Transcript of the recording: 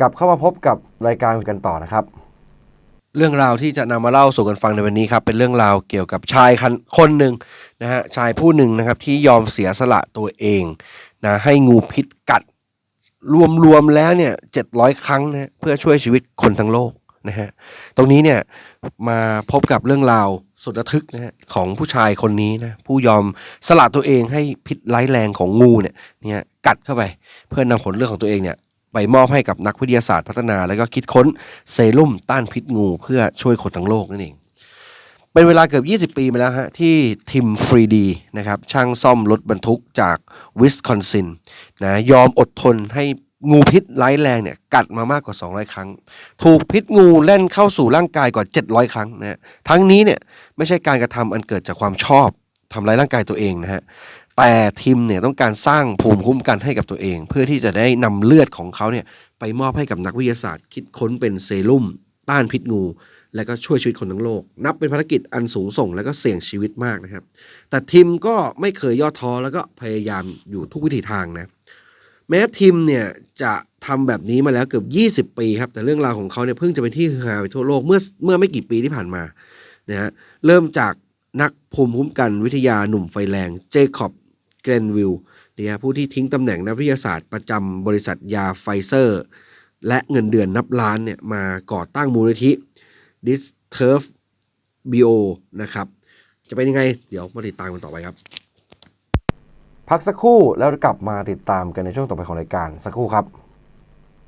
กลับเข้ามาพบกับรายการกันต่อนะครับ เรื่องราวที่จะนำมาเล่าสู่กันฟังในวันนี้ครับเป็นเรื่องราวเกี่ยวกับชายคนคนหนึ่งนะฮะชายผู้หนึ่งนะครับที่ยอมเสียสละตัวเองนะให้งูพิษกัดรวมๆแล้วเนี่ยเจ็ดร้อยครั้งนะฮะเพื่อช่วยชีวิตคนทั้งโลกนะฮะตรงนี้เนี่ยมาพบกับเรื่องราวสุดระทึกนะฮะของผู้ชายคนนี้นะผู้ยอมสละตัวเองให้พิษร้ายแรงของงูเนี่ยเนี่ยกัดเข้าไป เพื่อนำผลเลือดของตัวเองเนี่ย ไปมอบให้กับนักวิทยาศาสตร์พัฒนา แล้วก็คิดค้นเซรุ่มต้านพิษงู เพื่อช่วยคนทั้งโลกนั่นเอง เป็นเวลาเกือบ 20 ปีมาแล้วฮะที่ทิมฟรีดีนะครับช่างซ่อมรถบรรทุกจากวิสคอนซินนะยอมอดทนให้งูพิษร้ายแรงเนี่ยกัดมามากกว่า 200 ครั้ง ถูกพิษงูเล่นเข้าสู่ร่างกายกว่า 700 ครั้งนะทั้งนี้เนี่ยไม่ใช่การกระทำอันเกิดจากความชอบทำร้ายร่างกายตัวเองนะฮะ แต่ทิมเนี่ยต้องการสร้างภูมิคุ้มกันให้กับตัวเอง เพื่อที่จะได้นำเลือดของเขาเนี่ยไปมอบให้กับนักวิทยาศาสตร์ คิดค้นเป็นเซรุ่มต้านพิษงู และก็ช่วยชีวิตคนทั้งโลก นับเป็นภารกิจอันสูงส่งและก็เสี่ยงชีวิตมากนะครับ แต่ทิมก็ไม่เคยย่อท้อแล้วก็พยายามอยู่ทุกวิถีทางนะแม้ทิมเนี่ยจะทำแบบนี้มาแล้วเกือบ 20 ปีครับแต่เรื่องราวของเขาเนี่ยเพิ่งจะเป็นที่ฮือฮาไปทั่วโลกเมื่อเมื่อไม่กี่ปีที่ผ่านมานะฮะเริ่มจากนักภูมิคุ้มกันวิทยาหนุ่มไฟแรงเจคอบ กรนวิลเนี่ยผู้ที่ทิ้งตำแหน่งนักวิทยาศาสตร์ประจำบริษัทยาไฟเซอร์ และเงินเดือนนับล้านเนี่ยมาก่อตั้งมูลนิธิดิสเทิร์ฟบีโอนะครับ จะเป็นยังไง เดี๋ยวมาติดตามกันต่อไปครับ พักสักครู่แล้วกลับมาติดตามกันในช่วงต่อไปของรายการสักครู่ครับ